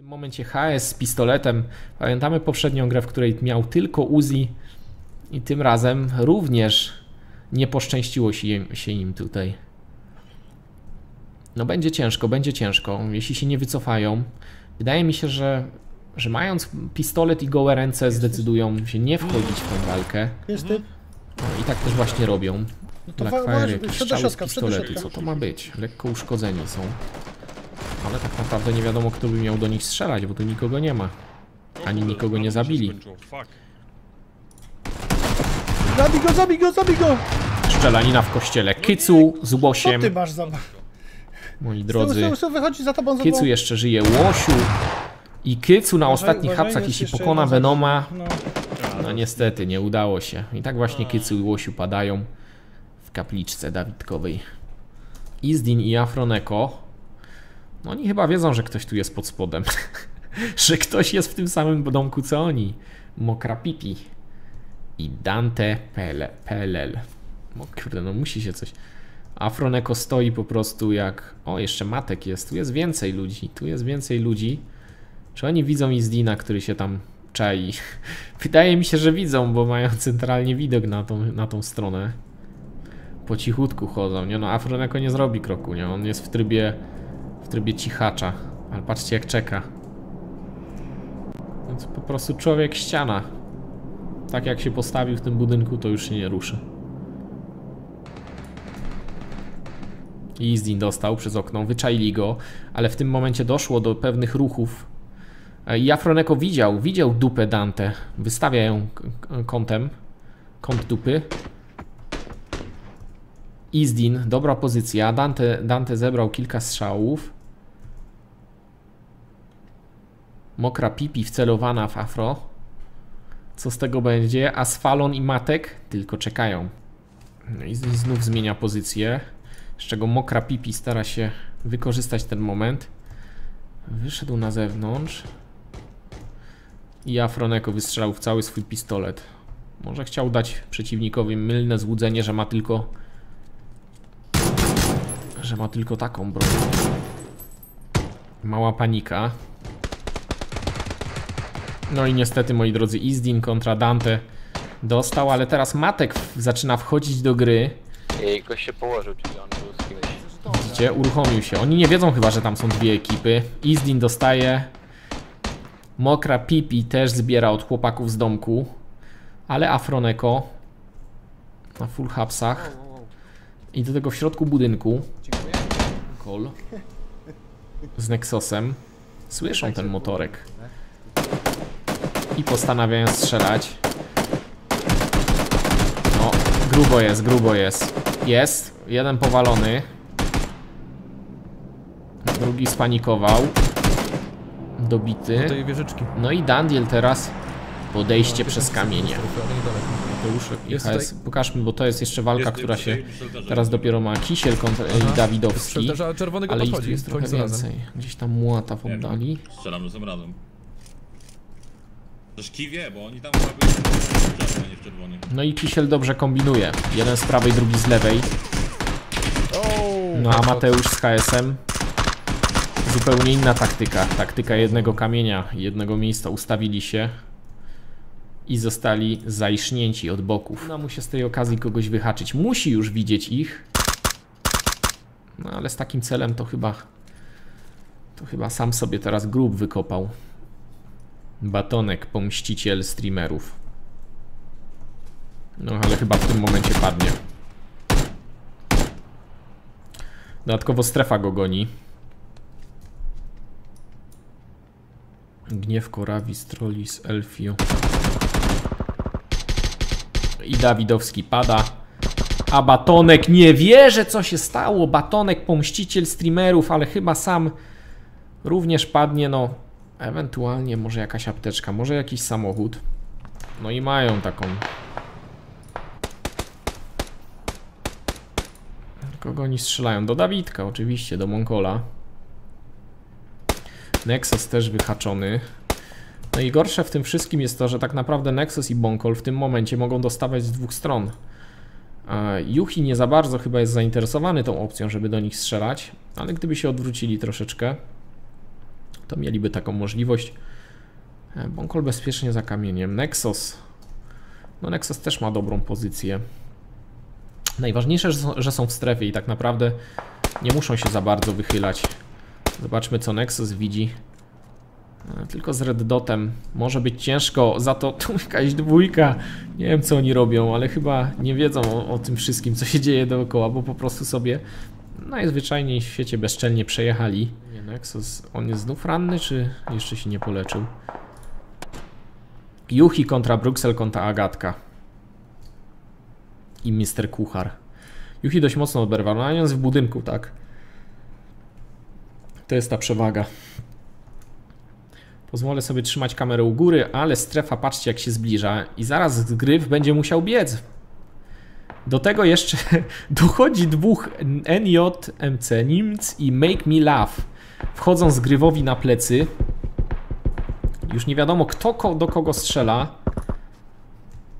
tym momencie HS z pistoletem. Pamiętamy poprzednią grę, w której miał tylko Uzi i tym razem również nie poszczęściło się im, tutaj. No będzie ciężko, będzie ciężko, jeśli się nie wycofają. Wydaje mi się, że, że mając pistolet i gołe ręce zdecydują się nie wchodzić w tę walkę. No i tak też właśnie robią. No to Blackfire, jakieś strzały środka. co to ma być? Lekko uszkodzeni są. Ale tak naprawdę nie wiadomo, kto by miał do nich strzelać, bo tu nikogo nie ma. Ani nikogo nie zabili. Zabij go, zabij go, zabij go! Strzelanina w kościele. Kycu z Co łosiem, ty masz za... moi Drodzy. wychodzi za tobą, za Kycu jeszcze żyje, łosiu. I Kycu na ostatnich hapsach, jeśli pokona Venoma, No. no niestety nie udało się. I tak właśnie Kycu i łosiu padają w kapliczce Dawidkowej. Izdin i Afroneko. No oni chyba wiedzą, że ktoś tu jest pod spodem. że ktoś jest w tym samym domku co oni. Mokra Pipi. I Dante Pele, PLL. O kurde, no musi się coś... Afroneko stoi po prostu jak... O, jeszcze Matek jest. Tu jest więcej ludzi. Tu jest więcej ludzi. Czy oni widzą Izdina, który się tam czai? Wydaje mi się, że widzą, bo mają centralnie widok na tą, na tą stronę. Po cichutku chodzą, nie no, Afroneko nie zrobi kroku, nie? On jest w trybie, trybie cichacza. Ale patrzcie jak czeka. Więc po prostu człowiek ściana. Tak jak się postawił w tym budynku, to już się nie ruszy. Izdin dostał przez okno, wyczaili go, ale w tym momencie doszło do pewnych ruchów. E, I Afroneko widział, widział dupę Dante. Wystawia ją kątem. Kąt dupy. Izdin, dobra pozycja. Dante, Dante zebrał kilka strzałów. Mokra pipi wcelowana w afro. Co z tego będzie? Asfalon i Matek tylko czekają. No i znów zmienia pozycję. Z czego mokra pipi stara się wykorzystać ten moment. Wyszedł na zewnątrz. I Afroneko wystrzelał w cały swój pistolet. Może chciał dać przeciwnikowi mylne złudzenie, że ma tylko. że ma tylko taką broń. Mała panika. No i niestety, moi drodzy, Izdin kontra Dante dostał, ale teraz Matek zaczyna wchodzić do gry. I gość się położył, czyli on był z kimś. Widzicie, uruchomił się. Oni nie wiedzą chyba, że tam są dwie ekipy. Izdin dostaje. Mokra Pipi też zbiera od chłopaków z domku. Ale Afroneko na full hapsach. I do tego w środku budynku. Kol. Z Nexosem. Słyszą ten motorek. I postanawiają strzelać. No, grubo jest, grubo jest. Jest. Jeden powalony. Drugi spanikował. Dobity. No i Dandiel teraz podejście przez kamienie. Pokażmy, bo to jest jeszcze walka, która się teraz dopiero ma Kisiel kontra Dawidowski. Ale ich tu jest trochę więcej. Gdzieś tam młota w oddali. Strzelam razem razem. Też kiwie, bo oni tam chyba byli w nie w. No i Kisiel dobrze kombinuje. Jeden z prawej, drugi z lewej. No a Mateusz z HSM zupełnie inna taktyka. Taktyka jednego kamienia, jednego miejsca. Ustawili się i zostali zaisznięci od boków. No mu się z tej okazji kogoś wyhaczyć. Musi już widzieć ich. No ale z takim celem to chyba to chyba sam sobie teraz grób wykopał. Batonek, pomściciel streamerów. No ale chyba w tym momencie padnie. Dodatkowo strefa go goni. Gniew Koravis, Trollis, Elfio. I Dawidowski pada. A Batonek nie wierzy co się stało. Batonek pomściciel streamerów, ale chyba sam również padnie. No, ewentualnie może jakaś apteczka, może jakiś samochód. No i mają taką Kogo oni strzelają? Do Dawidka oczywiście, do Monkola. Nexus też wyhaczony. No i gorsze w tym wszystkim jest to, że tak naprawdę Nexus i Bonkol w tym momencie mogą dostawać z dwóch stron. Yuhi nie za bardzo chyba jest zainteresowany tą opcją, żeby do nich strzelać, ale gdyby się odwrócili troszeczkę, to mieliby taką możliwość. E, Bonkol bezpiecznie za kamieniem. Nexus. No Nexus też ma dobrą pozycję. Najważniejsze, że są, że są w strefie i tak naprawdę nie muszą się za bardzo wychylać. Zobaczmy co Nexus widzi. E, Tylko z Red Dotem może być ciężko, za to tu jakaś dwójka. Nie wiem co oni robią, ale chyba nie wiedzą o, o tym wszystkim, co się dzieje dookoła, bo po prostu sobie najzwyczajniej w świecie bezczelnie przejechali. Nie, Nexus, on jest znów ranny, czy jeszcze się nie poleczył? Juchi kontra Bruxel kontra Agatka. I Mister Kuchar. Juchi dość mocno oberwał, no jest w budynku, tak? To jest ta przewaga. Pozwolę sobie trzymać kamerę u góry, ale strefa, patrzcie jak się zbliża i zaraz Gryf będzie musiał biec. Do tego jeszcze dochodzi dwóch NJMC, Nimc i Make Me Laugh. Wchodzą z Grywowi na plecy. Już nie wiadomo kto do kogo strzela.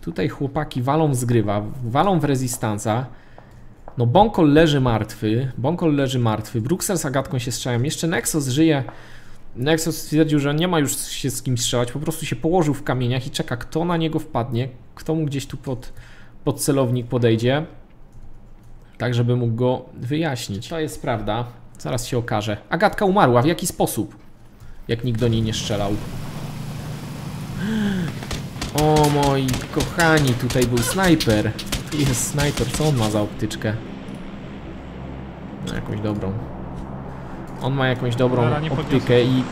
Tutaj chłopaki walą z Grywa, walą w rezystanca. No Bonkol leży martwy, Bonkol leży martwy, Bruxel z Agatką się strzelają, jeszcze Nexus żyje. Nexus stwierdził, że nie ma już się z kim strzelać, po prostu się położył w kamieniach i czeka, kto na niego wpadnie, kto mu gdzieś tu pod, pod celownik podejdzie, tak żeby mógł go wyjaśnić. To jest prawda, zaraz się okaże. Agatka umarła, w jaki sposób? Jak nikt do niej nie strzelał. O moi kochani, tutaj był snajper. Tu jest snajper, co on ma za optyczkę? No jakąś dobrą. On ma jakąś dobrą optykę i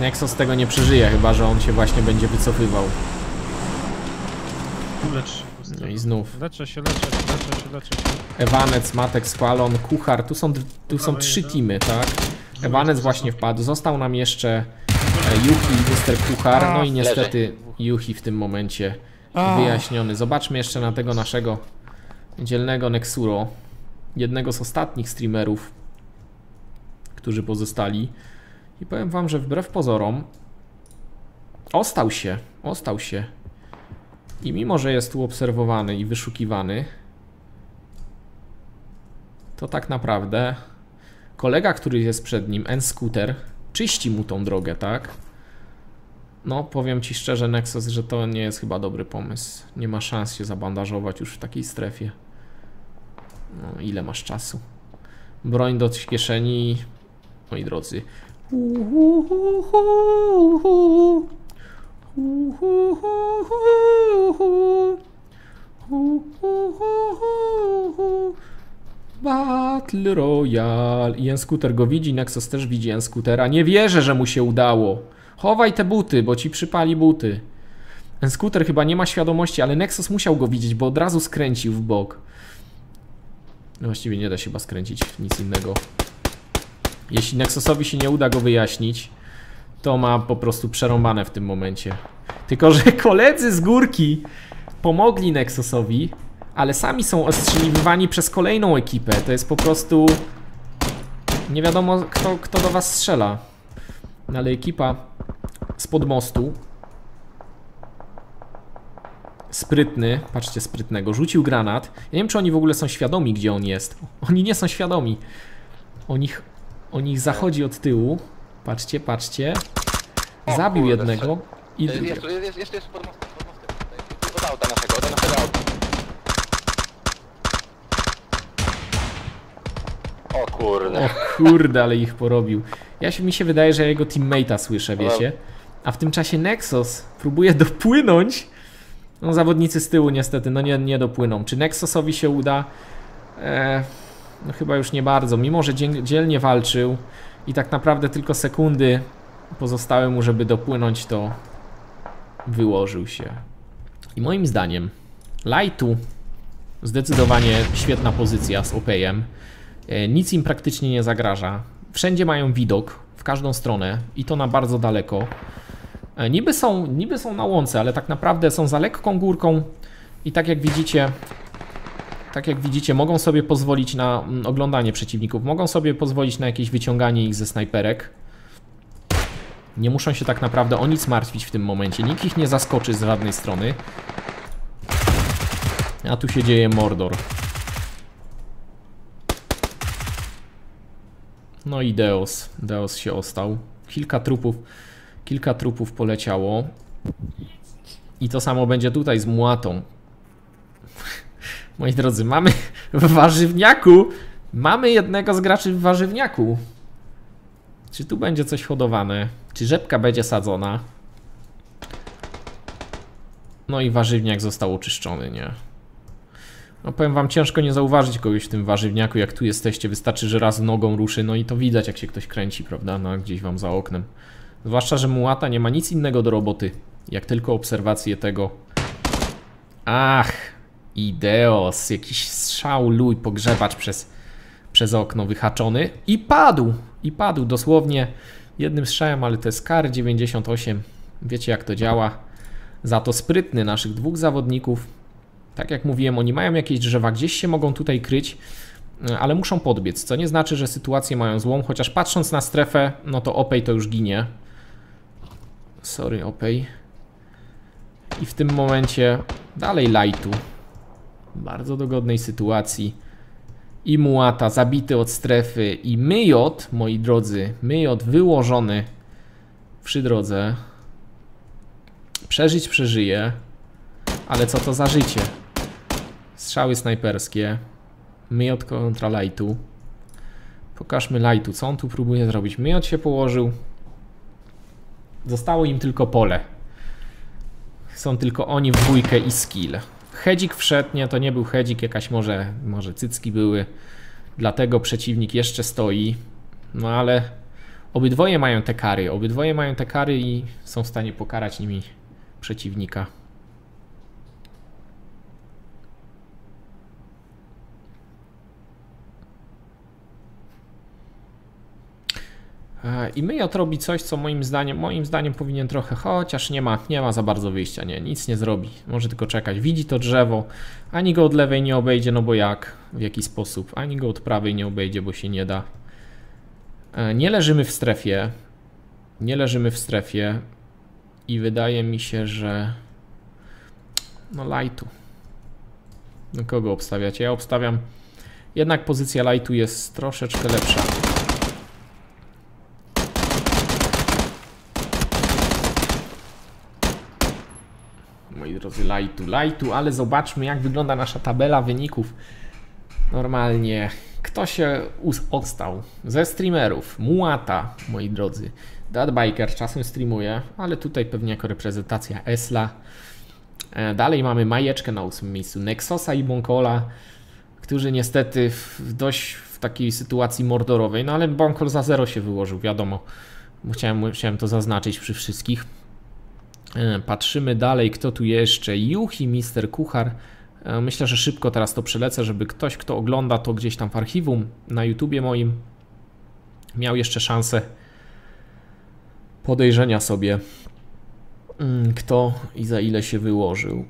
Nexus tego nie przeżyje, chyba że on się właśnie będzie wycofywał. Lecz. No i znów. Leczę się, leczę się, leczę się, leczę się. Ewanec, Matek, Squalon, Kuchar, tu są, tu są trzy teamy, tak? Ewanec właśnie wpadł, został nam jeszcze e, Yuki i Mr. Kuchar, no i niestety Yuki w tym momencie wyjaśniony. Zobaczmy jeszcze na tego naszego dzielnego Nexuro, jednego z ostatnich streamerów, którzy pozostali. I powiem wam, że wbrew pozorom ostał się, ostał się. I mimo, że jest tu obserwowany i wyszukiwany, to tak naprawdę kolega, który jest przed nim, N-Scooter, czyści mu tą drogę, tak? No, powiem ci szczerze, Nexus, że to nie jest chyba dobry pomysł. Nie ma szans się zabandażować już w takiej strefie. No, ile masz czasu? Broń do kieszeni, moi drodzy. Battle Royale. I Scooter go widzi, Nexus też widzi Scootera. Nie wierzę, że mu się udało. Chowaj te buty, bo ci przypali buty. Scooter chyba nie ma świadomości, ale Nexus musiał go widzieć, bo od razu skręcił w bok. No właściwie nie da się chyba skręcić nic innego. Jeśli Nexusowi się nie uda go wyjaśnić, to ma po prostu przerąbane w tym momencie. Tylko, że koledzy z górki pomogli Nexusowi, ale sami są ostrzeliwywani przez kolejną ekipę. To jest po prostu... Nie wiadomo, kto, kto do was strzela. No ale ekipa spod mostu sprytny, patrzcie sprytnego, rzucił granat. Ja nie wiem, czy oni w ogóle są świadomi, gdzie on jest. Oni nie są świadomi. O nich, o nich zachodzi od tyłu. Patrzcie, patrzcie. Zabił jednego i Jest, drugiego. jest, jest, jest, jest pod mostem, pod mostem tutaj. Od auta naszego, od naszego auta. O kurde. O kurde, ale ich porobił. Ja się, mi się wydaje, że ja jego teammate'a słyszę, wiecie? A w tym czasie Nexus próbuje dopłynąć. No zawodnicy z tyłu niestety, no nie, nie dopłyną. Czy Nexusowi się uda? E, no chyba już nie bardzo. Mimo, że dziel, dzielnie walczył i tak naprawdę tylko sekundy pozostały mu, żeby dopłynąć, to wyłożył się. I moim zdaniem Lightu zdecydowanie świetna pozycja z OPM. E, Nic im praktycznie nie zagraża. Wszędzie mają widok, w każdą stronę i to na bardzo daleko. E, Niby są, niby są na łące, ale tak naprawdę są za lekką górką i tak jak widzicie, tak jak widzicie, mogą sobie pozwolić na mm, oglądanie przeciwników, mogą sobie pozwolić na jakieś wyciąganie ich ze snajperek. Nie muszą się tak naprawdę o nic martwić w tym momencie, nikt ich nie zaskoczy z żadnej strony. A tu się dzieje Mordor. No i Deos. Deos się ostał. Kilka trupów, kilka trupów poleciało. I to samo będzie tutaj z mułatą. Moi drodzy, mamy w warzywniaku. Mamy jednego z graczy w warzywniaku. Czy tu będzie coś hodowane? Czy rzepka będzie sadzona? No i warzywniak został oczyszczony, nie? No powiem wam, ciężko nie zauważyć kogoś w tym warzywniaku, jak tu jesteście. Wystarczy, że raz nogą ruszy, no i to widać, jak się ktoś kręci, prawda? No, gdzieś wam za oknem. Zwłaszcza, że Mułata nie ma nic innego do roboty, jak tylko obserwację tego. Ach, Ideos, jakiś strzał luj, pogrzebacz przez, przez okno wyhaczony i padł, i padł dosłownie jednym strzałem, ale to jest kar 98. Wiecie jak to działa. Za to sprytny naszych dwóch zawodników. Tak jak mówiłem, oni mają jakieś drzewa, gdzieś się mogą tutaj kryć, ale muszą podbiec, co nie znaczy, że sytuację mają złą, chociaż patrząc na strefę, no to Opej to już ginie. Sorry, Opej. I w tym momencie dalej Lightu. Bardzo dogodnej sytuacji. I Mułata zabity od strefy. I Myjot, moi drodzy, Myjot wyłożony przy drodze. Przeżyć przeżyje. Ale co to za życie? Strzały snajperskie. Myjot kontra Lightu. Pokażmy Lightu, co on tu próbuje zrobić. Myjot się położył. Zostało im tylko pole. Są tylko oni w dwójkę i skill. Hedzik wszedł, nie, to nie był hedzik, jakaś może, może cycki były. Dlatego przeciwnik jeszcze stoi. No ale obydwoje mają te kary. Obydwoje mają te kary i są w stanie pokarać nimi przeciwnika. I Myjot robi coś, co moim zdaniem, moim zdaniem powinien trochę, chociaż nie ma, nie ma za bardzo wyjścia, nie, nic nie zrobi, może tylko czekać. Widzi to drzewo, ani go od lewej nie obejdzie, no bo jak, w jaki sposób, ani go od prawej nie obejdzie, bo się nie da. E, Nie leżymy w strefie, nie leżymy w strefie i wydaje mi się, że no lightu. No kogo obstawiacie? Ja obstawiam, jednak pozycja lightu jest troszeczkę lepsza. Moi drodzy, lightu, lightu, ale zobaczmy jak wygląda nasza tabela wyników. Normalnie, kto się odstał? Ze streamerów, Muata, moi drodzy. Dadbiker czasem streamuje, ale tutaj pewnie jako reprezentacja Esla. E, Dalej mamy Majeczkę na ósmym miejscu, Nexosa i Bonkola, którzy niestety w dość w takiej sytuacji mordorowej, no ale Bonkol za zero się wyłożył, wiadomo. Chciałem, chciałem to zaznaczyć przy wszystkich. E, Patrzymy dalej, kto tu jeszcze. Juchi, Mister Kuchar. E, Myślę, że szybko teraz to przelecę, żeby ktoś, kto ogląda to gdzieś tam w archiwum na YouTubie moim, miał jeszcze szansę podejrzenia sobie, mm, kto i za ile się wyłożył.